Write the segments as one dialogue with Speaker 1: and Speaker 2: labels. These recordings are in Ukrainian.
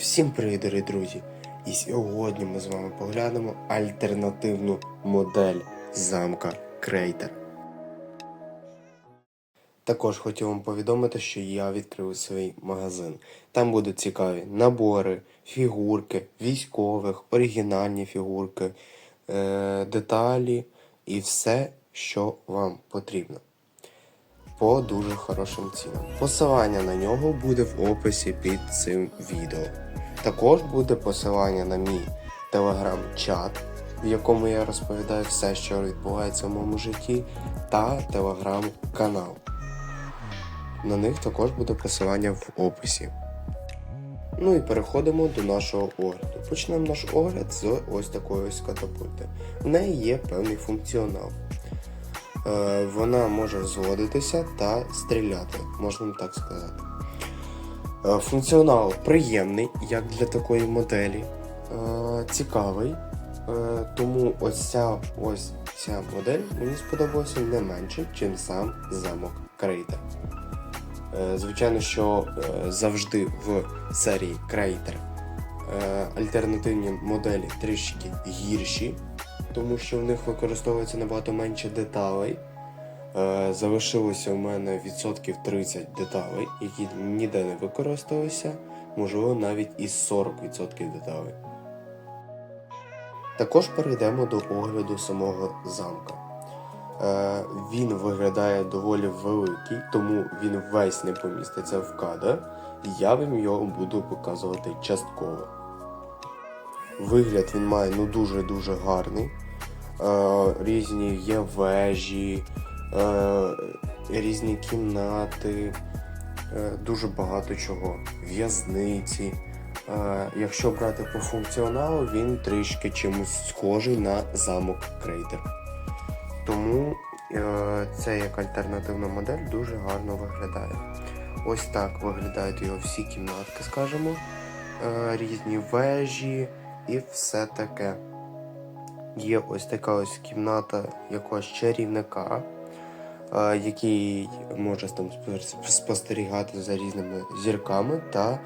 Speaker 1: Всім привіт, дорогі друзі! І сьогодні ми з вами поглянемо альтернативну модель замка Крейтер. Також хотів вам повідомити, що я відкрив свій магазин. Там будуть цікаві набори, фігурки, військових, оригінальні фігурки, е- деталі і все, що вам потрібно по дуже хорошим цінам. Посилання на нього буде в описі під цим відео. Також буде посилання на мій телеграм-чат, в якому я розповідаю все, що відбувається в моєму житті, та телеграм-канал. На них також буде посилання в описі. Ну і переходимо до нашого огляду. Почнемо наш огляд з ось такої ось катапульти. В неї є певний функціонал. Е, вона може зводитися та стріляти, можна так сказати. Е, Функціонал приємний, як для такої моделі, е, цікавий. Тому ось ця, ось ця модель мені сподобалася не менше, ніж сам замок Крейтер. Звичайно, що завжди в серії Крейтер альтернативні моделі трішки гірші, тому що в них використовується набагато менше деталей. Е, Залишилося у мене відсотків 30 деталей, які ніде не використовуються, можливо, навіть із 40% деталей. Також перейдемо до огляду самого замка. Е, Він виглядає доволі великий, тому він весь не поміститься в кадр. Я вам його буду показувати частково. Вигляд він має ну дуже-дуже гарний. Е, різні є вежі, е, різні кімнати, е, дуже багато чого. В'язниці. Е, якщо брати по функціоналу, він трішки чимось схожий на замок Крейтер. Тому е, це як альтернативна модель дуже гарно виглядає. Ось так виглядають його всі кімнатки, скажімо, е, різні вежі і все таке. Є ось така ось кімната якогось чарівника, е, який може там спостерігати за різними зірками та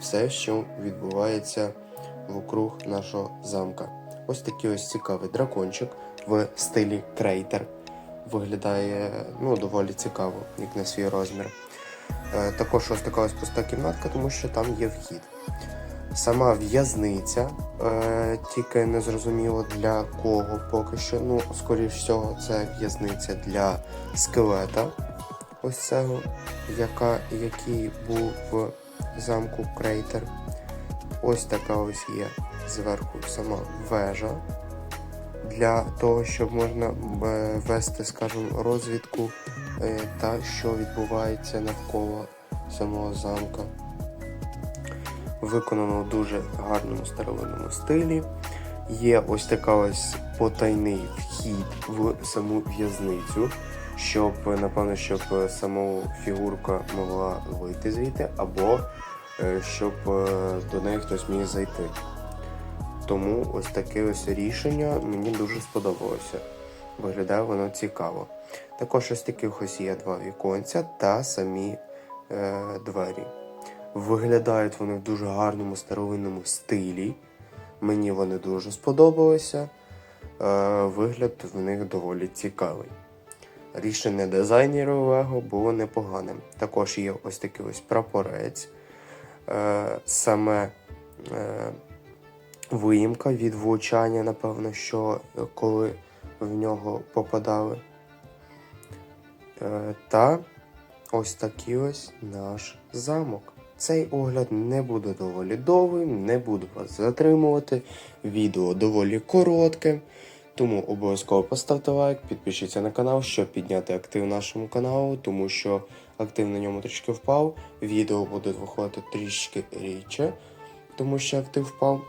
Speaker 1: все, що відбувається вокруг нашого замка. Ось такий ось цікавий дракончик в стилі крейтер. Виглядає ну, доволі цікаво, як на свій розмір. Е, також ось така ось пуста кімнатка, тому що там є вхід. Сама в'язниця, е, тільки не зрозуміло для кого поки що. Ну, скоріш всього, це в'язниця для скелета. Ось цього, яка, який був в замку Крейтер. Ось така ось є зверху сама вежа. Для того, щоб можна е, вести, скажімо, розвідку е, та що відбувається навколо самого замка виконано в дуже гарному старовинному стилі. Є ось така ось потайний вхід в саму в'язницю, щоб, напевно, щоб сама фігурка могла вийти звідти, або е, щоб е, до неї хтось міг зайти. Тому ось таке ось рішення мені дуже сподобалося. Виглядає воно цікаво. Також ось таких ось є два віконця та самі е, двері. Виглядають вони в дуже гарному старовинному стилі. Мені вони дуже сподобалися. Е, вигляд в них доволі цікавий. Рішення дизайнерів Лего було непоганим. Також є ось такий ось прапорець. Е, саме е, виїмка від влучання, напевно, що коли в нього попадали. Та ось такий ось наш замок. Цей огляд не буде доволі довгим, не буду вас затримувати. Відео доволі коротке. Тому обов'язково поставте лайк, підпишіться на канал, щоб підняти актив нашому каналу, тому що актив на ньому трішки впав. Відео будуть виходити трішки рідше, тому що актив впав.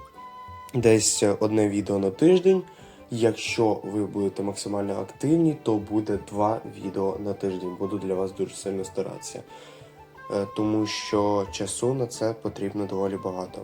Speaker 1: Десь одне відео на тиждень. Якщо ви будете максимально активні, то буде два відео на тиждень. Буду для вас дуже сильно старатися. Е, Тому що часу на це потрібно доволі багато.